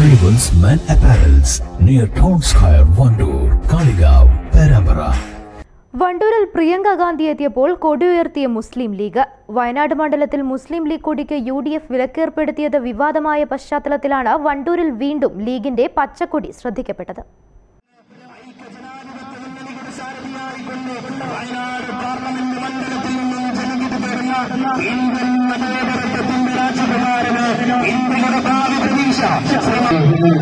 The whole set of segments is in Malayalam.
Arrivals men apparels near town square Wandoor Kalikavu Perambara. വണ്ടൂരിൽ പ്രിയങ്ക ഗാന്ധി എത്തിയപ്പോൾ കൊടി ഉയർത്തിയ മുസ്ലിം ലീഗ് വയനാട് മണ്ഡലത്തിൽ മുസ്ലിം ലീഗ് കൊടിക്ക് യു ഡി എഫ് വിലക്കേർപ്പെടുത്തിയത് വിവാദമായ പശ്ചാത്തലത്തിലാണ് വണ്ടൂരിൽ വീണ്ടും ലീഗിന്റെ പച്ചക്കൊടി ശ്രദ്ധിക്കപ്പെട്ടത് ഇന്ത്യൻ രാജകുമാരന് ഇന്ത്യയുടെ ഭാവി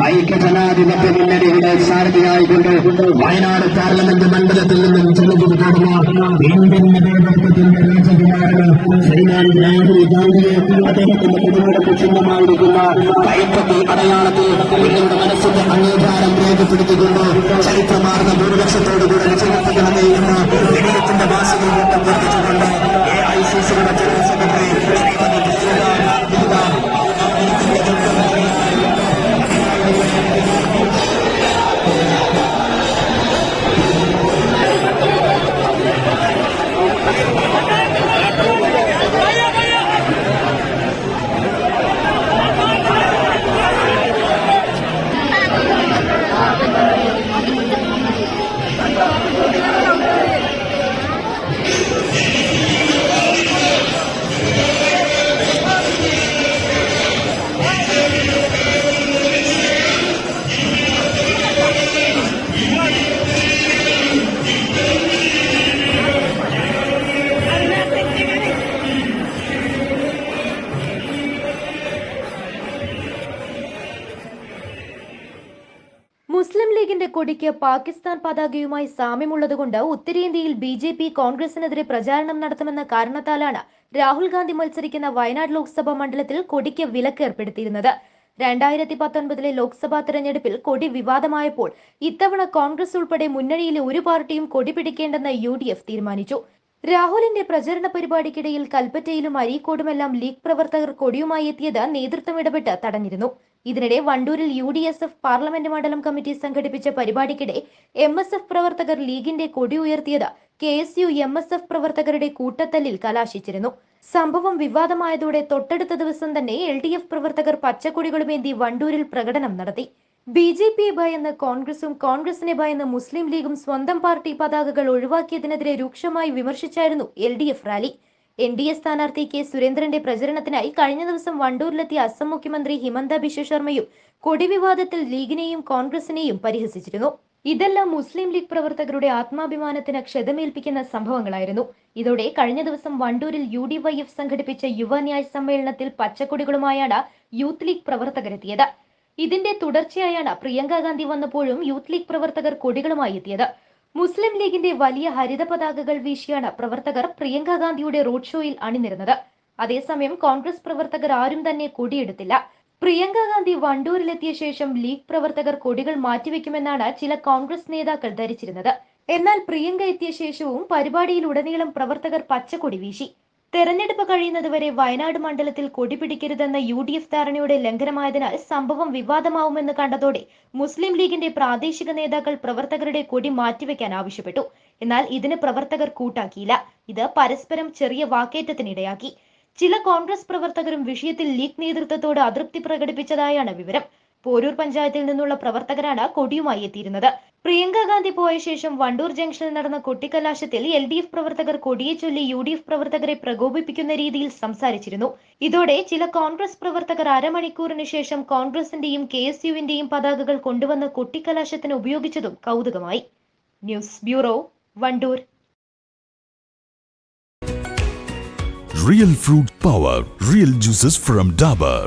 ഐക്യജനാധിപത്യ മുന്നണിയുടെ സാരഥിയായിക്കൊണ്ട് വയനാട് പാർലമെന്റ് മണ്ഡലത്തിൽ നിന്നും തരുന്ന ഇന്ത്യൻ നേതൃത്വത്തിന്റെ രാജകുമാരന് ശ്രീമാൻ രാഹുൽ ഗാന്ധിയെ അദ്ദേഹത്തിന്റെ പ്രതിമയുടെ ചിഹ്നമായിരിക്കുന്ന കൈപ്പത്തി അടയാളത്തിൽ നിങ്ങളുടെ മനസ്സിന്റെ അംഗീകാരം രേഖപ്പെടുത്തിക്കൊണ്ട് ചരിത്രമാർന്ന ഭൂരിപക്ഷത്തോടുകൂടെ വിജയത്തിന്റെ മുസ്ലിം ലീഗിന്റെ കൊടിക്ക് പാകിസ്ഥാൻ പതാകയുമായി സാമ്യമുള്ളതുകൊണ്ട് ഉത്തരേന്ത്യയിൽ ബി ജെ പി കോൺഗ്രസിനെതിരെ പ്രചാരണം നടത്തുമെന്ന കാരണത്താലാണ് രാഹുൽ ഗാന്ധി മത്സരിക്കുന്ന വയനാട് ലോക്സഭാ മണ്ഡലത്തിൽ കൊടിക്ക് വിലക്ക് ഏർപ്പെടുത്തിയിരുന്നത്. രണ്ടായിരത്തി പത്തൊൻപതിലെ ലോക്സഭാ തെരഞ്ഞെടുപ്പിൽ കൊടി വിവാദമായപ്പോൾ ഇത്തവണ കോൺഗ്രസ് ഉൾപ്പെടെ മുന്നണിയിലെ ഒരു പാർട്ടിയും കൊടി പിടിക്കേണ്ടെന്ന് യു തീരുമാനിച്ചു. രാഹുലിന്റെ പ്രചരണ പരിപാടിക്കിടയിൽ കൽപ്പറ്റയിലും അരീക്കോടുമെല്ലാം ലീഗ് പ്രവർത്തകർ കൊടിയുമായി എത്തിയത് നേതൃത്വം ഇടപെട്ട് തടഞ്ഞിരുന്നു. ഇതിനിടെ വണ്ടൂരിൽ U D S F parliament മണ്ഡലം കമ്മിറ്റി സംഘടിപ്പിച്ച പരിപാടിക്കിടെ എം എസ് എഫ് പ്രവർത്തകർ ലീഗിന്റെ കൊടി ഉയർത്തിയത് K S U M S F പ്രവർത്തകരുടെ കൂട്ടത്തല്ലിൽ കലാശിച്ചിരുന്നു. സംഭവം വിവാദമായതോടെ തൊട്ടടുത്ത ദിവസം തന്നെ എൽ ഡി എഫ് പ്രവർത്തകർ പച്ചക്കൊടികളുമേന്തി വണ്ടൂരിൽ പ്രകടനം നടത്തി. ബി ജെ പിയെ ഭയന്ന് കോൺഗ്രസും കോൺഗ്രസിനെ ഭയന്ന് മുസ്ലിം ലീഗും സ്വന്തം പാർട്ടി പതാകകൾ ഒഴിവാക്കിയതിനെതിരെ രൂക്ഷമായി വിമർശിച്ചായിരുന്നു L D F rally. N D A സ്ഥാനാർത്ഥി കെ സുരേന്ദ്രന്റെ പ്രചരണത്തിനായി കഴിഞ്ഞ ദിവസം വണ്ടൂരിലെത്തിയ അസം മുഖ്യമന്ത്രി ഹിമന്ത ബിശ്വ ശർമ്മയും കൊടിവിവാദത്തിൽ ലീഗിനെയും കോൺഗ്രസിനെയും പരിഹസിച്ചിരുന്നു. ഇതെല്ലാം മുസ്ലിം ലീഗ് പ്രവർത്തകരുടെ ആത്മാഭിമാനത്തിന് ക്ഷതമേൽപ്പിക്കുന്ന സംഭവങ്ങളായിരുന്നു. ഇതോടെ കഴിഞ്ഞ ദിവസം വണ്ടൂരിൽ യു ഡി വൈ എഫ് സംഘടിപ്പിച്ച യുവന്യായ സമ്മേളനത്തിൽ പച്ചക്കൊടികളുമായാണ് യൂത്ത് ലീഗ് പ്രവർത്തകരെത്തിയത്. ഇതിന്റെ തുടർച്ചയായാണ് പ്രിയങ്ക ഗാന്ധി വന്നപ്പോഴും യൂത്ത് ലീഗ് പ്രവർത്തകർ കൊടികളുമായി എത്തിയത്. മുസ്ലിം ലീഗിന്റെ വലിയ ഹരിത പതാകകൾ വീശിയാണ് പ്രവർത്തകർ പ്രിയങ്ക ഗാന്ധിയുടെ റോഡ് ഷോയിൽ അണിനിരുന്നത്. അതേസമയം കോൺഗ്രസ് പ്രവർത്തകർ ആരും തന്നെ കൊടിയെടുത്തില്ല. പ്രിയങ്ക ഗാന്ധി വണ്ടൂരിലെത്തിയ ശേഷം ലീഗ് പ്രവർത്തകർ കൊടികൾ മാറ്റിവെക്കുമെന്നാണ് ചില കോൺഗ്രസ് നേതാക്കൾ ധരിച്ചിരുന്നത്. എന്നാൽ പ്രിയങ്ക എത്തിയ ശേഷവും പരിപാടിയിൽ ഉടനീളം പ്രവർത്തകർ പച്ചക്കൊടി വീശി. തെരഞ്ഞെടുപ്പ് കഴിയുന്നതുവരെ വയനാട് മണ്ഡലത്തിൽ കൊടി പിടിക്കരുതെന്ന യു ഡി എഫ് ധാരണയുടെ ലംഘനമായതിനാൽ സംഭവം വിവാദമാവുമെന്ന് കണ്ടതോടെ മുസ്ലിം ലീഗിന്റെ പ്രാദേശിക നേതാക്കൾ പ്രവർത്തകരുടെ കൊടി മാറ്റിവെക്കാൻ ആവശ്യപ്പെട്ടു. എന്നാൽ ഇതിന് പ്രവർത്തകർ കൂട്ടാക്കിയില്ല. ഇത് പരസ്പരം ചെറിയ വാക്കേറ്റത്തിനിടയാക്കി. ചില കോൺഗ്രസ് പ്രവർത്തകരും വിഷയത്തിൽ ലീഗ് നേതൃത്വത്തോട് അതൃപ്തി പ്രകടിപ്പിച്ചതായാണ് വിവരം. പോരൂർ പഞ്ചായത്തിൽ നിന്നുള്ള പ്രവർത്തകരാണ് കൊടിയുമായി എത്തിയിരുന്നത്. പ്രിയങ്ക ഗാന്ധി പോയ ശേഷം വണ്ടൂർ ജംഗ്ഷനിൽ നടന്ന കൊട്ടിക്കലാശത്തിൽ എൽ ഡി എഫ് പ്രവർത്തകർ കൊടിയെ ചൊല്ലി യു ഡി എഫ് പ്രവർത്തകരെ പ്രകോപിപ്പിക്കുന്ന രീതിയിൽ സംസാരിച്ചിരുന്നു. ഇതോടെ ചില കോൺഗ്രസ് പ്രവർത്തകർ അരമണിക്കൂറിന് ശേഷം കോൺഗ്രസിന്റെയും കെ എസ് യുവിന്റെയും പതാകകൾ കൊണ്ടുവന്ന് കൊട്ടിക്കലാശത്തിന് ഉപയോഗിച്ചതും കൗതുകമായി. News bureau Wandoor. Real fruit power real juices from Dabur.